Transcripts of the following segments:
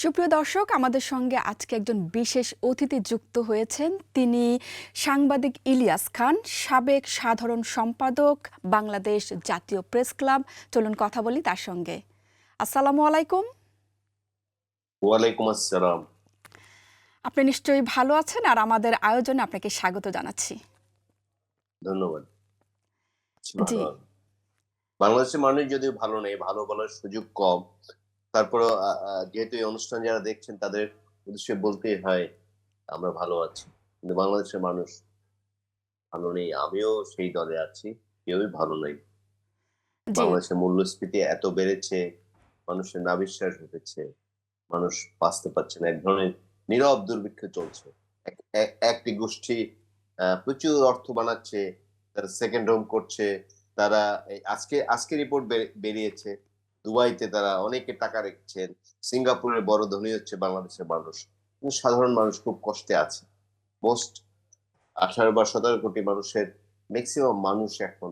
সুপ্রিয় দর্শক আমাদের সঙ্গে আজকে একজন বিশেষ অতিথি যুক্ত হয়েছেন। তিনি সাংবাদিক ইলিয়াস খান সাবেক সাধারণ সম্পাদক বাংলাদেশ জাতীয় প্রেস ক্লাব। চলুন কথা বলি তার সঙ্গে। আসসালামু আলাইকুম। ওয়ালাইকুম আসসালাম। আপনি নিশ্চয়ই ভালো আছেন আর আমাদের আয়োজনে আপনাকে স্বাগত জানাচ্ছি। ধন্যবাদ। জি। বাংলাদেশের মানুষ যদিও ভালো নেই ভালো বলার সুযোগ কম তারপরে যেহেতু এই অনুষ্ঠান যারা দেখছেন তাদের উদ্দেশ্যে বলতেই হয় আমরা ভালো আছি। কিন্তু বাংলাদেশের মানুষ ভালো নেই আমিও সেই দলে আছি কেউই ভালো নেই। বাংলাদেশের মূল্যস্ফীতি এত বেড়েছে মানুষের নাবিশ্বাস ঘটেছে মানুষ বাঁচতে পারছে না এক ধরনের নীরব দুর্ভিক্ষ চলছে। এক- এক- একটি গোষ্ঠী আহ, প্রচুর অর্থ বানাচ্ছে তারা সেকেন্ড হোম করছে তারা এই আজকে আজকে রিপোর্ট বেরিয়েছে। দুবাইতে তারা অনেকে টাকা রেখেছেন, সিঙ্গাপুরের বড় ধনী হচ্ছে বাংলাদেশের মানুষ। কিন্তু সাধারণ মানুষ খুব কষ্টে আছে। মোস্ট আঠারো বা সতেরো কোটি মানুষের ম্যাক্সিমাম মানুষ এখন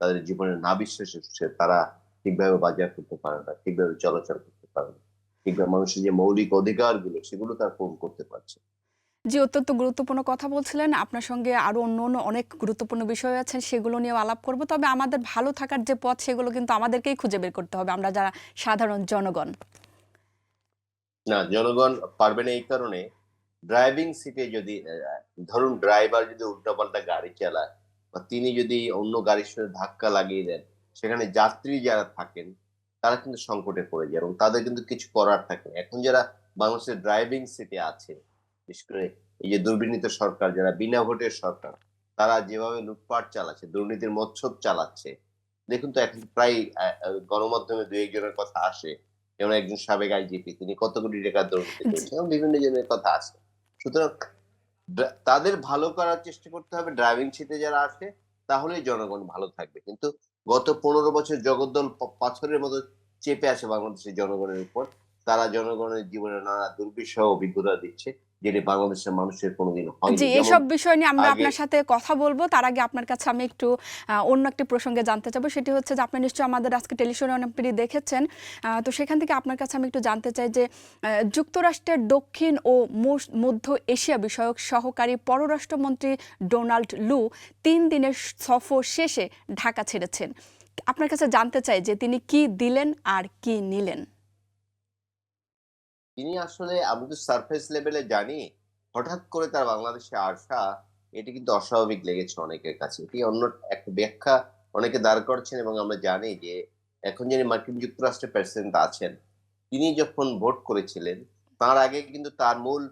তাদের জীবনে না বিশ্বাস হচ্ছে, তারা ঠিকভাবে বাজার করতে পারে না, ঠিকভাবে চলাচল করতে পারে না। ঠিকভাবে মানুষের যে মৌলিক অধিকারগুলো, সেগুলো তারা পূরণ করতে পারছে। জি অত্যন্ত গুরুত্বপূর্ণ কথা বলছিলেন, আপনার সঙ্গে আরও অন্য অন্য অনেক গুরুত্বপূর্ণ বিষয় আছে, সেগুলো নিয়েও আলাপ করব। তবে আমাদের ভালো থাকার যে পথ, সেগুলো কিন্তু আমাদেরকেই খুঁজে বের করতে হবে, আমরা যারা সাধারণ জনগণ। না, জনগণ পারবে না এই কারণে ড্রাইভিং সিটে যদি ধরুন ড্রাইভার যদি উল্টাপাল্টা গাড়ি চালায় বা তিনি যদি অন্য গাড়ির সাথে ধাক্কা লাগিয়ে দেন, সেখানে যাত্রী যারা থাকেন, তারা কিন্তু সংকটে পড়ে যায় এবং তাদের কিন্তু কিছু করার থাকে এখন যারা বাংলাদেশের ড্রাইভিং সিটে আছে বিশেষ করে এই যে দুর্বিনীত সরকার যারা বিনা ভোটের সরকার তারা যেভাবে লুটপাট চালাচ্ছে দুর্নীতির মৎসব চালাচ্ছে দেখুন তো এখন প্রায় গণমাধ্যমে দু একজনের কথা আসে যেমন একজন সাবেক আইজিপি তিনি কত কোটি টাকা দুর্নীতি করেছেন এবং বিভিন্ন জনের কথা আছে সুতরাং তাদের ভালো করার চেষ্টা করতে হবে ড্রাইভিং সিটে যারা আছে তাহলেই জনগণ ভালো থাকবে। কিন্তু গত পনেরো বছর জগদ্দল পাথরের মতো চেপে আছে বাংলাদেশের জনগণের উপর তারা জনগণের জীবনে নানা দুর্বিষহ অভিজ্ঞতা দিচ্ছে যেটি বাংলাদেশের মানুষের কোনোদিন হয়নি। জি এসব বিষয় নিয়ে আমরা আপনার সাথে কথা বলব। তার আগে আপনার কাছে আমি একটু অন্য একটি প্রসঙ্গে জানতে চাবো। সেটি হচ্ছে যে আপনি নিশ্চয়ই আমাদের আজকে টেলিভিশনে দেখেছেন। আহ, তো সেখান থেকে আপনার কাছে আমি একটু জানতে চাই যে যুক্তরাষ্ট্রের দক্ষিণ ও মধ্য এশিয়া বিষয়ক সহকারী পররাষ্ট্রমন্ত্রী ডোনাল্ড লু তিন দিনের সফর শেষে ঢাকা ছেড়েছেন। আপনার কাছে জানতে চাই যে তিনি কি দিলেন আর কি নিলেন। তিনি আসলে আমি তো সারফেস লেভেলে জানি হঠাৎ করে তার বাংলাদেশে আসা এটি কিন্তু অস্বাভাবিক লেগেছে অনেকের কাছে। এটি অন্য একটা ব্যাখ্যা অনেকে দাঁড় করছেন এবং আমরা জানি যে এখন যিনি মার্কিন যুক্তরাষ্ট্রের প্রেসিডেন্ট আছেন তিনি যখন ভোট করেছিলেন তার আগে কিন্তু তার মূল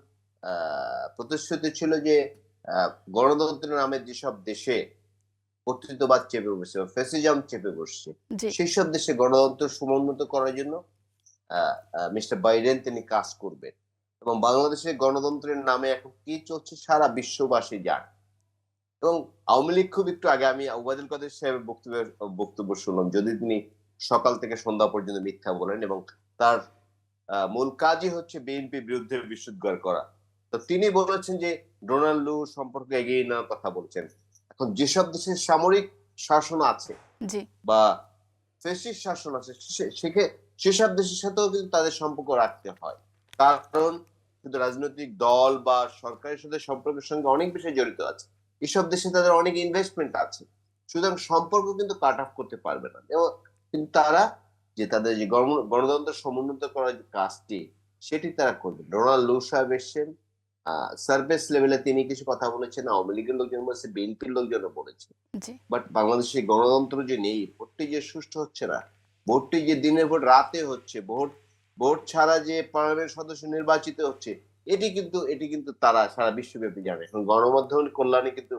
আহ, প্রতিশ্রুতি ছিল যে আহ, গণতন্ত্র নামের যেসব দেশে কর্তৃত্ববাদ চেপে বসছে ফেসিজম চেপে বসছে সেই সব দেশে গণতন্ত্র সমুন্নত করার জন্য মিস্টার বাইডেন তিনি কাজ করবেন। এবং বাংলাদেশের গণতন্ত্রের নামে এখন কি চলছে সারা বিশ্ববাসী জান। এবং আওয়ামী লীগ খুব একটু আগে আমি ওবায়দুল কাদের সাহেবের বক্তব্য বক্তব্য শুনলাম। যদি তিনি সকাল থেকে সন্ধ্যা পর্যন্ত মিথ্যা বলেন এবং তার মূল কাজই হচ্ছে বিএনপি বিরুদ্ধে বিশুদ্ধার করা। তো তিনি বলেছেন যে ডোনাল্ড লু সম্পর্কে এগিয়ে নেওয়ার কথা বলছেন। এখন যেসব দেশের সামরিক শাসন আছে বা ফেসিস শাসন আছে সেসব দেশের সাথেও কিন্তু তাদের সম্পর্ক রাখতে হয়। কারণ শুধু রাজনৈতিক দল বা সরকারের সাথে সম্পর্কের সঙ্গে অনেক বিষয় জড়িত আছে। এসব দেশে তাদের অনেক ইনভেস্টমেন্ট আছে। সুতরাং সম্পর্ক কিন্তু কাট অফ করতে পারবে না। এবং কিন্তু তারা যে তাদের যে গণ- গণতন্ত্র সমুন্নত করার যে কাজটি সেটি তারা করবে। ডোনাল্ড লু সাহেব এসছেন। সার্ভিস লেভেলে তিনি কিছু কথা বলেছেন। আওয়ামী লীগের লোকজন বলেছে বিএনপির লোকজনও বলেছে। বাট বাংলাদেশে গণতন্ত্র যে নেই ভোটটি যে সুষ্ঠু হচ্ছে না ভোটটি যে দিনের ভোট, রাতে হচ্ছে। ভোট ভোট ছাড়া যে পার্লামেন্ট সদস্য নির্বাচিত হচ্ছে, এটি কিন্তু এটি কিন্তু তারা সারা বিশ্বব্যাপী জানে। এখন গণমাধ্যমের কল্যাণে কিন্তু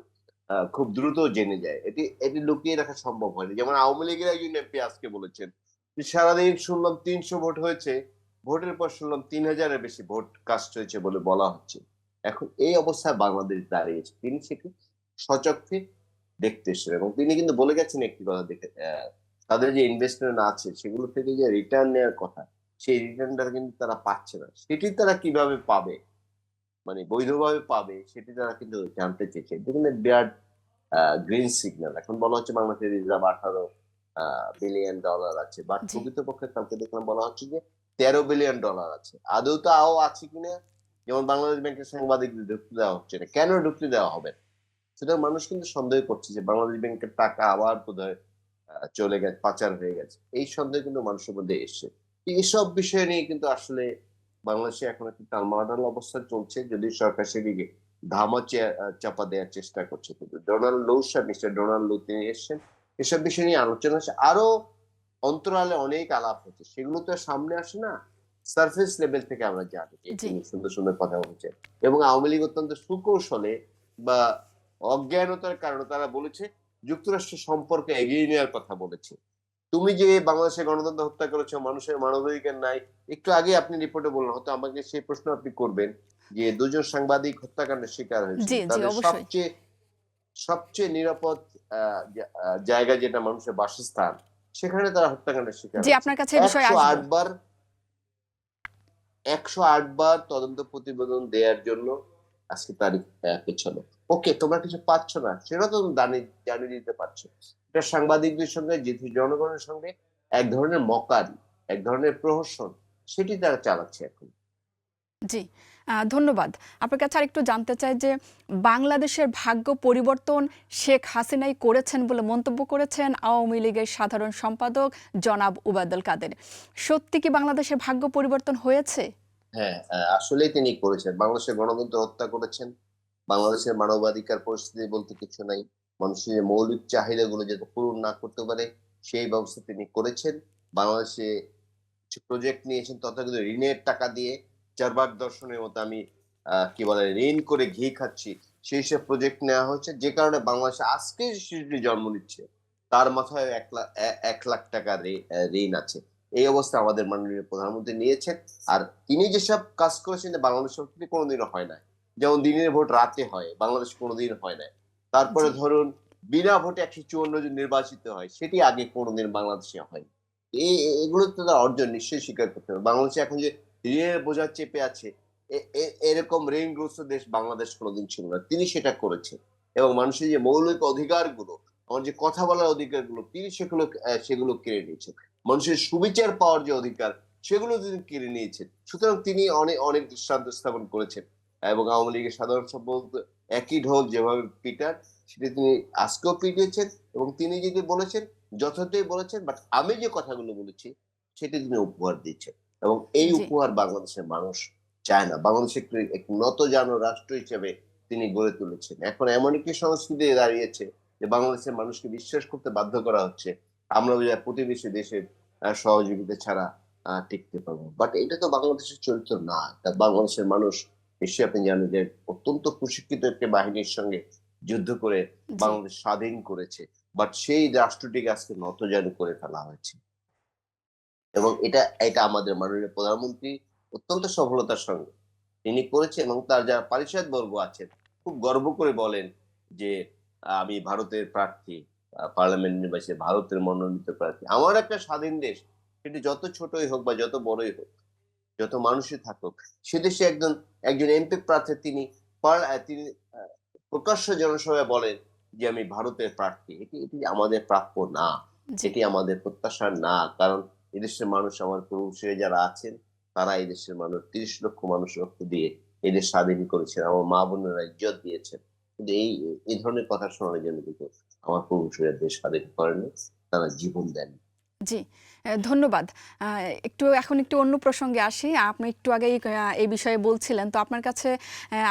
খুব দ্রুত জেনে যায়। এটি এটি লুকিয়ে রাখা সম্ভব হয়নি। যেমন আওয়ামী লীগের একজন এমপি আজকে বলেছেন সারাদিন শুনলাম তিনশো ভোট হয়েছে, ভোটের পর শুনলাম তিন হাজারের বেশি ভোট কাস্ট হয়েছে বলে বলা হচ্ছে। এখন এই অবস্থায় বাংলাদেশ দাঁড়িয়েছে। তিনি সেটি সচক্ষে দেখতে এসেছেন এবং তিনি কিন্তু বলে গেছেন একটি কথা দেখে তাদের যে ইনভেস্টমেন্ট আছে সেগুলো থেকে যে রিটার্ন নেওয়ার কথা সেই রিটার্নটা কিন্তু তারা পাচ্ছে না। সেটি তারা কীভাবে পাবে? মানে বৈধভাবে পাবে সেটি তারা কিন্তু জানতে চেয়েছে। দেখুন বিরাট গ্রিন সিগন্যাল এখন বলা হচ্ছে বাংলাদেশের রিজার্ভ আঠারো বিলিয়ন ডলার আছে। বাট। প্রকৃতপক্ষে কালকে দেখলাম বলা হচ্ছে যে তেরো বিলিয়ন ডলার আছে। আদৌ তো আও আছে কিনা? যেমন বাংলাদেশ ব্যাংকের সাংবাদিকদের ঢুকতে দেওয়া হচ্ছে না। কেন ঢুকতে দেওয়া হবে? সেটা মানুষ কিন্তু সন্দেহ করছে যে বাংলাদেশ ব্যাংকের টাকা আবার বোধহয় চলে গেছে পাচার হয়ে গেছে। এই সন্দেহ কিন্তু মানুষের মধ্যে এসছে। এইসব বিষয় নিয়ে কিন্তু আসলে বাংলাদেশে এখন একটি টালমাটাল অবস্থা চলছে যদি সরকার সেদিকে ধামা চাপা দেওয়ার চেষ্টা করছে। কিন্তু ডোনাল্ড লৌ সাহেব মিস্টার ডোনাল্ড লৌ তিনি এসছেন। এসব বিষয় নিয়ে আলোচনা হচ্ছে। আরও অন্তরালে অনেক আলাপ হচ্ছে। সেগুলো তো সামনে আসে না। সার্ফেস লেভেল থেকে আমরা জানি। সুন্দর সুন্দর কথা বলছে এবং আওয়ামী লীগ অত্যন্ত সুকৌশলে বা অজ্ঞানতার কারণে তারা বলেছে যুক্তরাষ্ট্র সম্পর্কে এগিয়ে নেওয়ার কথা বলেছে। তুমি যে বাংলাদেশে গণতন্ত্র হত্যা করেছ মানুষের মানবাধিকার নাই একটু আগে আপনি রিপোর্টে বললেন হয়তো আমাকে সেই প্রশ্ন আপনি করবেন যে দুজন সাংবাদিক হত্যাকাণ্ডের শিকার হয়েছে। সবচেয়ে সবচেয়ে নিরাপদ জায়গা যেটা মানুষের বাসস্থান সেখানে তারা হত্যাকাণ্ডের শিকার জি আপনার কাছে এই বিষয়ে একশো আসব। আটবার একশো আটবার তদন্ত প্রতিবেদন দেওয়ার জন্য আজকে তারিখ পেছালো ওকে তোমরা কিছু পাচ্ছ না। সেটা তো তুমি জানিয়ে দিতে পারছ। এটা সাংবাদিকদের সঙ্গে যেহেতু জনগণের সঙ্গে এক ধরনের মকারি এক ধরনের প্রহসন সেটি তারা চালাচ্ছে এখন। জি ধন্যবাদ। আপনার কাছে আর একটু জানতে চাই যে বাংলাদেশের ভাগ্য পরিবর্তন শেখ হাসিনাই করেছেন বলে মন্তব্য করেছেন আওয়ামী লীগের সাধারণ সম্পাদক জনাব উবায়দুল কাদের। সত্যি কি বাংলাদেশের ভাগ্য পরিবর্তন হয়েছে? হ্যাঁ আসলেই তিনি করেছেন। বাংলাদেশের গণতন্ত্র হত্যা করেছেন। বাংলাদেশের মানবাধিকার পরিস্থিতি বলতে কিছু নাই। মানুষের মৌলিক চাহিদাগুলো যাতে পূরণ না করতে পারে, সেই ব্যবস্থা তিনি করেছেন। বাংলাদেশে প্রজেক্ট নিয়েছেন, তথাকথিত ঋণের টাকা দিয়ে। চারবার দর্শনের মতো আমি কি বলে, ঋণ করে ঘি খাচ্ছি। সেই সব প্রজেক্ট নেওয়া হয়েছে। যে কারণে বাংলাদেশে আজকে শিশুটি জন্ম নিচ্ছে, তার মাথায় এক লাখ এক লাখ টাকা ঋণ আছে। এই অবস্থা আমাদের মাননীয় প্রধানমন্ত্রী নিয়েছেন। আর তিনি যেসব কাজ করেছেন বাংলাদেশ সরকারে কোনোদিনও হয় না যেমন দিনের ভোট রাতে হয় বাংলাদেশ কোনোদিন হয় না তারপরে ধরুন বিনা ভোটে একশো চুয়ান্ন জন নির্বাচিত হয় সেটি আগে কোনোদিন বাংলাদেশে হয় এই এগুলো তো তার অর্জন নিশ্চয়ই স্বীকার করতে হবে। বাংলাদেশে এখন যে ঋণের বোঝা চেপে আছে এরকম ঋণগ্রস্ত দেশ বাংলাদেশ কোনোদিন ছিল না। তিনি সেটা করেছেন। এবং মানুষের যে মৌলিক অধিকারগুলো আমার যে কথা বলার অধিকারগুলো তিনি সেগুলো সেগুলো কেড়ে নিয়েছেন। মানুষের সুবিচার পাওয়ার যে অধিকার সেগুলো তিনি কেড়ে নিয়েছেন। সুতরাং তিনি অনেক অনেক দৃষ্টান্ত স্থাপন করেছেন। এবং আওয়ামী লীগের সাধারণ সম্পাদক একই ঢোল যেভাবে পিটার সেটা তিনি আজকেও পিটিয়েছেন এবং তিনি যেটি বলেছেন যথার্থই বলেছেন বাট আমি যে কথাগুলো বলেছি সেটি তিনি উপহার দিচ্ছেন। এবং এই উপহার বাংলাদেশের মানুষ চায় না। বাংলাদেশ একটি এক নত জানো রাষ্ট্র হিসেবে তিনি গড়ে তুলেছেন। এখন এমন একটি সংস্কৃতি দাঁড়িয়েছে যে বাংলাদেশের মানুষকে বিশ্বাস করতে বাধ্য করা হচ্ছে। আমরা বোধহয় প্রতিবেশী দেশের সহযোগিতা ছাড়া টিকতে পারব বাট এটা তো বাংলাদেশের চরিত্র না। তা বাংলাদেশের মানুষ নিশ্চয়ই আপনি জানেন যে অত্যন্ত প্রশিক্ষিত একটি বাহিনীর সঙ্গে যুদ্ধ করে বাংলাদেশ স্বাধীন করেছে। বাট সেই রাষ্ট্রটিকে আজকে নতজানু করে ফেলা হয়েছে। এবং এটা এটা আমাদের মাননীয় প্রধানমন্ত্রী অত্যন্ত সফলতার সঙ্গে তিনি করেছেন এবং তার যারা পারিষদ বর্গ আছেন খুব গর্ব করে বলেন যে আমি ভারতের প্রার্থী পার্লামেন্ট নির্বাচনে ভারতের মনোনীত প্রার্থী। আমার একটা স্বাধীন দেশ সেটি যত ছোটই হোক বা যত বড়ই হোক যত মানুষই থাকুক সে দেশে একজন একজন এমপি প্রার্থী তিনি তিনি প্রকাশ্য জনসভায় বলেন যে আমি ভারতের প্রার্থী। এটি এটি আমাদের প্রাপ্য না। এটি আমাদের প্রত্যাশা না। কারণ এদেশের মানুষ আমার পূর্বপুরুষে যারা আছেন তারা এই দেশের মানুষ। তিরিশ লক্ষ মানুষ রক্ত দিয়ে এদের স্বাধীন করেছেন। আমার মা বোনেরা ইজ্জত দিয়েছেন। কিন্তু এই এই ধরনের কথা শোনার জন্য কিন্তু আমার পূর্বপুরুষেরা দেশ স্বাধীন করেনি তারা জীবন দেন জি ধন্যবাদ। একটু, এখন একটু অন্য প্রসঙ্গে আসি। আপনি একটু আগেই এই বিষয়ে বলছিলেন। তো আপনার কাছে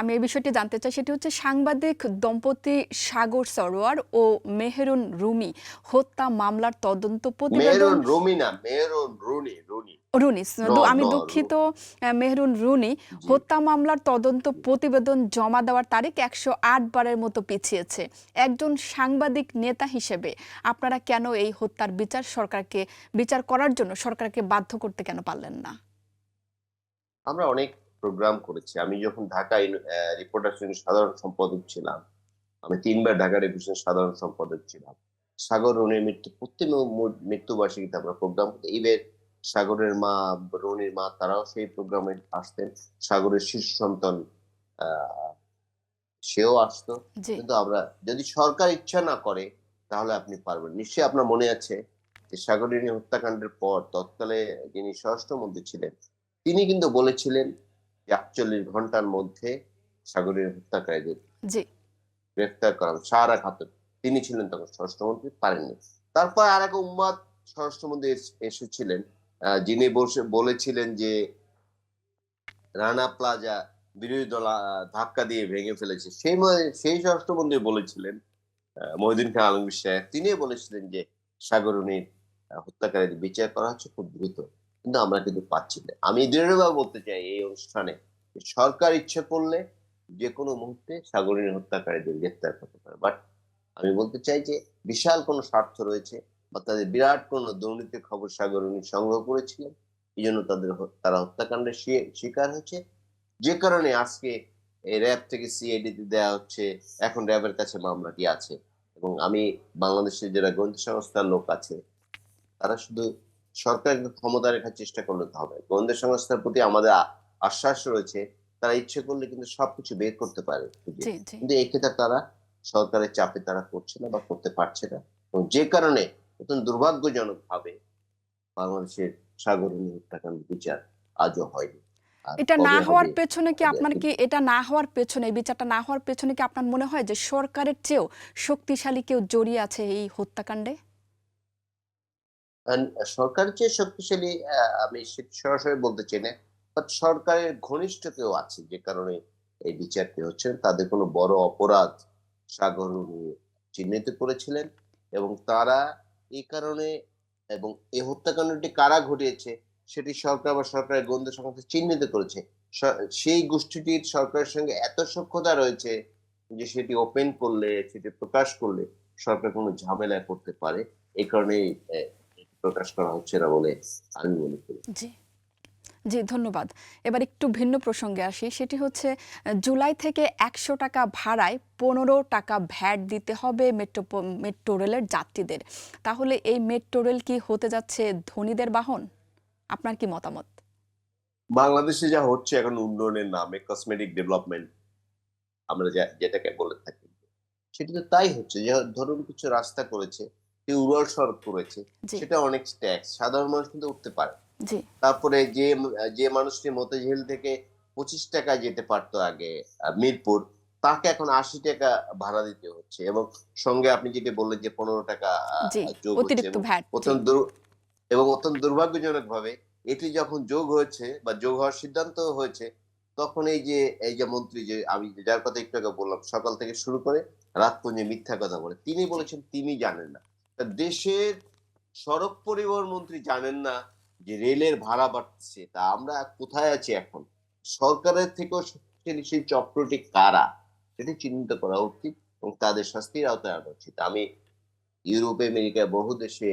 আমি এই বিষয়টি জানতে চাই, সেটি হচ্ছে সাংবাদিক দম্পতি সাগর সরোয়ার ও মেহেরুন রুমি হত্যা মামলার তদন্ত প্রতিবেদন রুমি না, মেহরুন রুনি রুনি। রুনি আমি দুঃখিত মেহরুন রুনি হত্যা মামলার তদন্ত প্রতিবেদন জমা দেওয়ার তারিখ একশো আট বারের মতো পিছিয়েছে। একজন সাংবাদিক নেতা হিসেবে আপনারা কেন এই হত্যার বিচার সরকারকে বিচার করার জন্য সরকারকে বাধ্য করতে কেন পারলেন না? আমরা অনেক প্রোগ্রাম করেছি। আমি যখন ঢাকা রিপোর্টার সাধারণ সম্পাদক ছিলাম আমি তিনবার ঢাকা রিপোর্টার সাধারণ সম্পাদক ছিলাম। সাগর রনির মৃত্যু প্রতি মৃত্যুবার্ষিকীতে আমরা প্রোগ্রাম এইবার সাগরের মা রনির মা তারাও সেই প্রোগ্রামে আসতেন। সাগরের শিশু সন্তান সেও আসতো। কিন্তু আমরা যদি সরকার ইচ্ছা না করে তাহলে আপনি পারবেন। নিশ্চয়ই আপনার মনে আছে যে সাগরিনী হত্যাকাণ্ডের পর তৎকালে যিনি স্বরাষ্ট্রমন্ত্রী ছিলেন তিনি কিন্তু বলেছিলেন যে আটচল্লিশ ঘণ্টার মধ্যে সাগরের হত্যাকারীদের গ্রেফতার করা। সাহারা খাতুন তিনি ছিলেন তখন স্বরাষ্ট্রমন্ত্রী পারেননি। তারপর আর এক উম্মাদ স্বরাষ্ট্রমন্ত্রী এস- এসেছিলেন যিনি বলেছিলেন যে রানা প্লাজা বিরোধী দল ধাক্কা দিয়ে ভেঙে ফেলেছে। সেই সেই স্বরাষ্ট্রমন্ত্রী বলেছিলেন আহ, মহিউদ্দিন খান আলমগীর সাহেব। তিনি বলেছিলেন যে সাগরণীর হত্যাকারীদের বিচার করা হচ্ছে খুব দ্রুত। কিন্তু আমরা কিন্তু পাচ্ছি না। আমি দৃঢ়ভাবে বলতে চাই এই অনুষ্ঠানে সরকার ইচ্ছে করলে যে কোনো মুহূর্তে সাগরণী হত্যাকারীদের গ্রেফতার করতে পারে। বাট আমি বলতে চাই যে বিশাল কোনো স্বার্থ রয়েছে। বা তাদের বিরাট কোনো দুর্নীতির খবর সাগরণী সংগ্রহ করেছিলেন। এই জন্য তাদের তারা হত্যাকাণ্ডের শিকার হয়েছে। যে কারণে আজকে এই র্যাব থেকে সিআইডি তে দেওয়া হচ্ছে এখন র্যাবের কাছে মামলাটি আছে। এবং আমি বাংলাদেশের যারা গোয়েন্দা সংস্থার লোক আছে তারা শুধু সরকারকে ক্ষমতা রাখার চেষ্টা করলে তো হবে গোয়েন্দা সংস্থার প্রতি আমাদের আশ্বাস রয়েছে তারা ইচ্ছে করলে কিন্তু সবকিছু বের করতে পারে। কিন্তু এক্ষেত্রে তারা সরকারের চাপে তারা করছে না বা করতে পারছে না। এবং যে কারণে অত্যন্ত দুর্ভাগ্যজনক ভাবে বাংলাদেশের সাগরণী হত্যাকাণ্ড বিচার আজও হয়নি। এটা না হওয়ার পেছনে কি আপনার কি এটা না হওয়ার পেছনে এই বিচারটা না হওয়ার পেছনে কি আপনার মনে হয় যে সরকারের চেয়েও শক্তিশালী কেউ জড়িয়ে আছে এই হত্যাকাণ্ডে? And সরকারের চেয়ে শক্তিশালী আমি সরাসরি বলতে চাই না বাট সরকারের ঘনিষ্ঠ কেউ আছে যে কারণে এই বিচারটি হচ্ছে তাদের কোনো বড় অপরাধ সাগর চিহ্নিত করেছিলেন এবং তারা এই কারণে এবং এই হত্যাকাণ্ডটি কারা ঘটিয়েছে, সেটি সরকার বা সরকারের গোয়েন্দা সংস্থা চিহ্নিত করেছে। সেই গোষ্ঠীটির সরকারের সঙ্গে এত সক্ষতা রয়েছে যে সেটি ওপেন করলে, সেটি প্রকাশ করলে সরকার কোনো ঝামেলায় পড়তে পারে। এই কারণে প্রকাশ করা হচ্ছে না বলে আমি মনে করি। জি ধন্যবাদ। এবার একটু ভিন্ন প্রসঙ্গে আসি। সেটি হচ্ছে জুলাই থেকে একশো টাকা ভাড়ায় পনেরো টাকা ভ্যাট দিতে হবে মেট্রো মেট্রো রেলের যাত্রীদের। তাহলে এই মেট্রো রেল কি হতে যাচ্ছে ধনীদের বাহন? আপনার কি মতামত? বাংলাদেশে যা হচ্ছে এখন উন্নয়নের নামে কসমেটিক ডেভেলপমেন্ট আমরা যেটাকে বলে থাকি। সেটি তো তাই হচ্ছে যে ধরুন কিছু রাস্তা করেছে উড়াল সড়ক করেছে সেটা অনেক ট্যাক্স সাধারণ মানুষ কিন্তু উঠতে পারে তারপরে যে যে মানুষটি মতিঝিল থেকে পঁচিশ টাকা যেতে পারতো আগে মিরপুর তাকে এখন আশি টাকা ভাড়া দিতে হচ্ছে এবং সঙ্গে আপনি যেটা বললেন যে পনেরো টাকা এবং অত্যন্ত এবং অত্যন্ত দুর্ভাগ্যজনক ভাবে এটি যখন যোগ হয়েছে বা যোগ হওয়ার সিদ্ধান্ত হয়েছে তখন এই যে এই যে মন্ত্রী যে আমি যার কথা একটু আগে বললাম সকাল থেকে শুরু করে রাত পর্যন্ত মিথ্যা কথা বলে তিনি বলেছেন তিনি জানেন না। দেশের সড়ক পরিবহন মন্ত্রী জানেন না যে রেলের ভাড়া বাড়ছে তা আমরা কোথায় আছি এখন? সরকারের থেকেও সেই চক্রটি কারা? সেটি চিহ্নিত করা উচিত এবং তাদের শাস্তির আওতায় আনা উচিত। আমি ইউরোপে আমেরিকায় বহু দেশে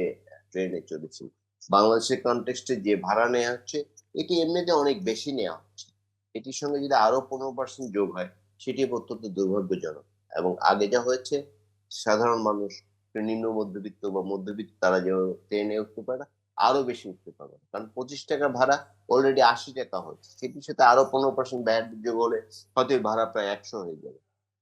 ট্রেনে চলেছি বাংলাদেশের কনটেক্সটে যে ভাড়া নেওয়া হচ্ছে এটি এমনিতে অনেক বেশি নেওয়া হচ্ছে। এটির সঙ্গে যদি আরও পনেরো পার্সেন্ট যোগ হয় সেটি অত্যন্ত দুর্ভাগ্যজনক এবং আগে যা হয়েছে সাধারণ মানুষ নিম্ন মধ্যবিত্ত বা মধ্যবিত্ত তারা যে ট্রেনে উঠতে পারে না, আরও বেশি উঠতে পারবে। কারণ পঁচিশ টাকা ভাড়া অলরেডি আশি টাকা হচ্ছে। সেটির সাথে আরও পনেরো পার্সেন্ট ব্যাট যোগ হলে হয়তো ভাড়া প্রায় একশো হয়ে যাবে।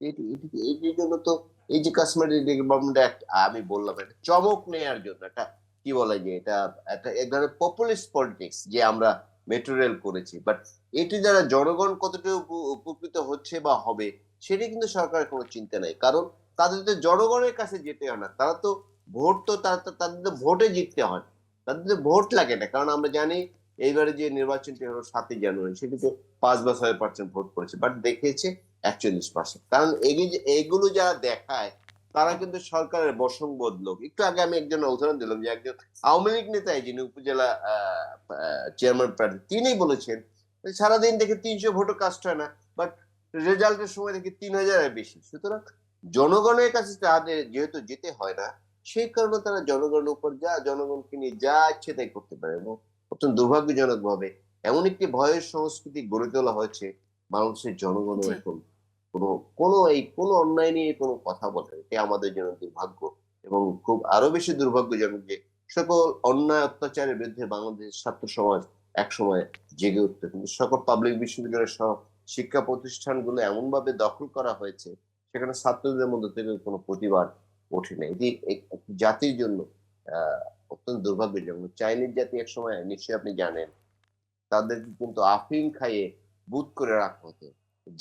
এটি এটি, এটির জন্য তো এই যে কাশ্মীরি ডেভেলপমেন্ট অ্যাক্ট আমি বললাম, একটা চমক নেওয়ার জন্য, একটা কি বলা যায় এটা, একটা এক ধরনের পপুলিস্ট পলিটিক্স যে আমরা মেট্রো রেল করেছি। বাট এটি দ্বারা জনগণ কতটুকু উপকৃত হচ্ছে বা হবে, সেটি কিন্তু সরকারের কোনো চিন্তা নেই। কারণ তাদের তো জনগণের কাছে যেতে হয় না। তারা তো ভোট তো- তাদের তো ভোটে জিততে হয়। তাদের ভোট লাগে না। কারণ আমরা জানি এইবারে যে নির্বাচনটি হলো সাতই জানুয়ারি, সেটিতে পাঁচ বা ছয় পার্সেন্ট ভোট পড়েছে বাট দেখিয়েছে একচল্লিশ পার্সেন্ট কারণ এগি- এগুলো যারা দেখায়, তারা কিন্তু সরকারের বসংবোধ লোক। একটু আগে আমি একজন উদাহরণ দিলাম যে একজন আওয়ামী লীগ নেতাই যিনি উপজেলা চেয়ারম্যান প্রার্থী তিনি বলেছেন সারাদিন দেখে তিনশো ভোটও কাস্ট হয় না বাট রেজাল্টের সময় দেখি তিন হাজারের বেশি। সুতরাং জনগণের কাছে তাদের যেহেতু যেতে হয় না সেই কারণে তারা জনগণের উপর যা জনগণকে নিয়ে যা ইচ্ছে তাই করতে পারে এবং অত্যন্ত দুর্ভাগ্যজনক ভাবে এমন একটি ভয়ের সংস্কৃতি গড়ে তোলা হয়েছে বাংলাদেশের জনগণও এখন কোনো কোনো এই কোনো অন্যায় নিয়ে কোনো কথা বলে। এটি আমাদের জন্য দুর্ভাগ্য এবং খুব আরও বেশি দুর্ভাগ্যজনক যে সকল অন্যায় অত্যাচারের বিরুদ্ধে বাংলাদেশের ছাত্র সমাজ এক সময় জেগে উঠতো কিন্তু সকল পাবলিক বিশ্ববিদ্যালয়ের সব শিক্ষা প্রতিষ্ঠানগুলো এমন ভাবে দখল করা হয়েছে সেখানে ছাত্রদের মধ্যে থেকে কোনো প্রতিবাদ ওঠে না। এটি একটি জাতির জন্য অত্যন্ত দুর্ভাগ্যজনক চাইনিজ জাতি এক সময় নিশ্চয়ই আপনি জানেন তাদেরকে কিন্তু আফিম খাইয়ে বুথ করে রাখা হতো।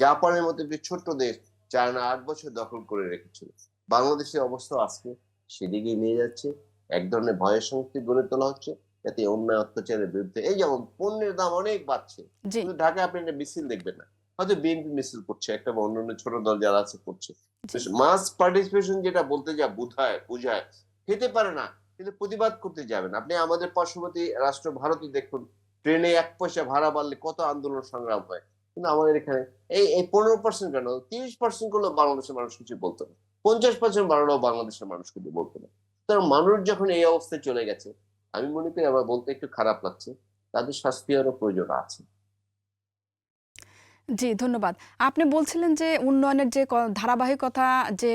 জাপানের মতো একটি ছোট্ট দেশ চায়না আট বছর দখল করে রেখেছিল। বাংলাদেশের অবস্থা আজকে সেদিকেই নিয়ে যাচ্ছে। এক ধরনের ভয়ের সংস্কৃতি গড়ে তোলা হচ্ছে যাতে অন্যায় অত্যাচারের বিরুদ্ধে এই যেমন পণ্যের দাম অনেক বাড়ছে। ঢাকায় আপনি একটা মিছিল দেখবেন না। হয়তো বিএনপি মিছিল করছে একটা বা অন্যান্য ছোট দল যারা আছে করছে। মাস পার্টিসিপেশন যেটা বলতে যা বুঝায় বুঝায় হতে পারে না কিন্তু প্রতিবাদ করতে যাবেন। আপনি আমাদের পার্শ্ববর্তী রাষ্ট্র ভারতে দেখুন ট্রেনে এক পয়সা ভাড়া বাড়লে কত আন্দোলন সংগ্রাম হয়। কিন্তু আমাদের এখানে এই এই পনেরো পার্সেন্ট কেন? তিরিশ পার্সেন্ট করলেও বাংলাদেশের মানুষ কিছু বলতো না। পঞ্চাশ পার্সেন্ট বাড়লেও বাংলাদেশের মানুষ কিছু বলতো না। সুতরাং মানুষ যখন এই অবস্থায় চলে গেছে আমি মনে করি আমার বলতে একটু খারাপ লাগছে তাদের শাস্তি আরও প্রয়োজন আছে। জি, ধন্যবাদ। আপনি বলছিলেন যে উন্নয়নের যে ধারাবাহিকতা যে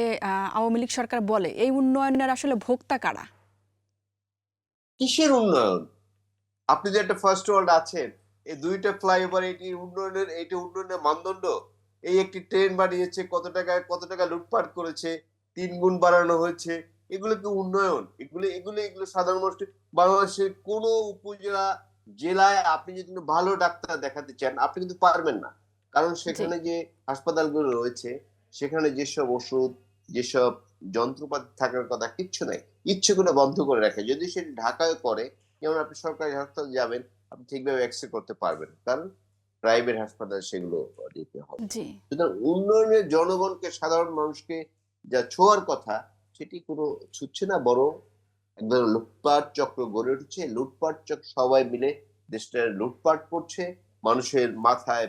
আওয়ামী লীগ সরকার বলে, এই উন্নয়নের আসলে ভোক্তা কারা? কিসের উন্নয়ন? আপনি যে একটা ফার্স্ট ওয়ার্ল্ড আছেন, এই দুইটা ফ্লাইওভার এটি উন্নয়নের এটি উন্নয়নের মানদণ্ড? এই একটি ট্রেন বানিয়েছে, কত টাকায় কত টাকা লুটপাট করেছে, তিন গুণ বাড়ানো হয়েছে, এগুলো কি উন্নয়ন? এগুলো এগুলো এগুলো সাধারণ মানুষ, বাংলাদেশের কোনো উপজেলা, জেলায় আপনি যদি ভালো ডাক্তার দেখাতে চান, আপনি কিন্তু পারবেন না। কারণ সেখানে যে হাসপাতালগুলো রয়েছে সেখানে যেসব ওষুধ যেসব যন্ত্রপাতি থাকার কথা কিচ্ছু নাই। ইচ্ছে করে বন্ধ করে রাখে। যদি সেটি ঢাকায় করে যেমন আপনি সরকারি হাসপাতাল যাবেন আপনি ঠিকভাবে এক্সরে করতে পারবেন কারণ প্রাইভেট হাসপাতাল সেগুলো দিতে হবে। সুতরাং উন্নয়নের জনগণকে সাধারণ মানুষকে যা ছোঁয়ার কথা সেটি কোনো ছুটছে না বড় একদম লুটপাট চক্র গড়ে উঠছে। লুটপাট চক্র সবাই মিলে দেশটার লুটপাট করছে। মানুষের মাথায়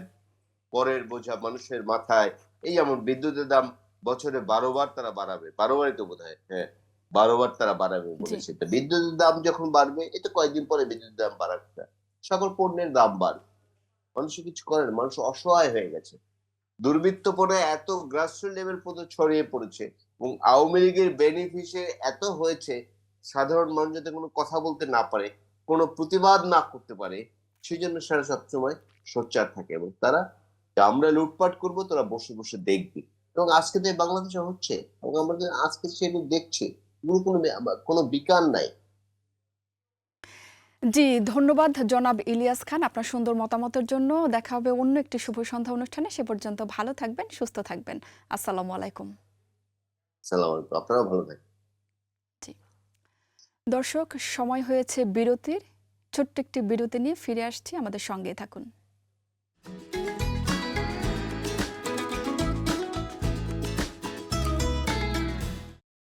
পরের বোঝা মানুষের মাথায়। এই যেমন বিদ্যুতের দাম বছরে বারো বার তারা বাড়াবে। বারো বারই তো বোধ হয় হ্যাঁ বারো বার তারা বাড়াবে বলেছে। তো বিদ্যুতের দাম যখন বাড়বে তো কয়েকদিন পরে বিদ্যুতের দাম বাড়াবে। না। সকল পণ্যের দাম বাড়বে। মানুষ কিছু করেন মানুষ অসহায় হয়ে গেছে। দুর্বৃত্তপনা এত গ্রাসরুট লেভেল পর্যন্ত ছড়িয়ে পড়েছে এবং আওয়ামী লীগের বেনিফিশিয়ারি এত হয়েছে সাধারণ মানুষ যাতে কোনো কথা বলতে না পারে কোনো প্রতিবাদ না করতে পারে সেই জন্য সারা সবসময় সোচ্চার থাকে এবং তারা আমরা লুটপাট করব তোরা বসে বসে দেখবি। এবং আজকে তো বাংলাদেশে হচ্ছে এবং আমরা আজকে সেগুলো দেখছি এগুলো কোনো কোনো বিকার নাই। জি ধন্যবাদ জনাব ইলিয়াস খান আপনার সুন্দর মতামতের জন্য। দেখা হবে অন্য একটি শুভ সন্ধ্যা অনুষ্ঠানে। সে পর্যন্ত ভালো থাকবেন সুস্থ থাকবেন। আসসালামু আলাইকুম। আলাইকুম। আপনারাও ভালো থাকবেন। দর্শক সময় হয়েছে বিরতির। ছোট্ট একটি বিরতি নিয়ে ফিরে আসছি। আমাদের সঙ্গে থাকুন।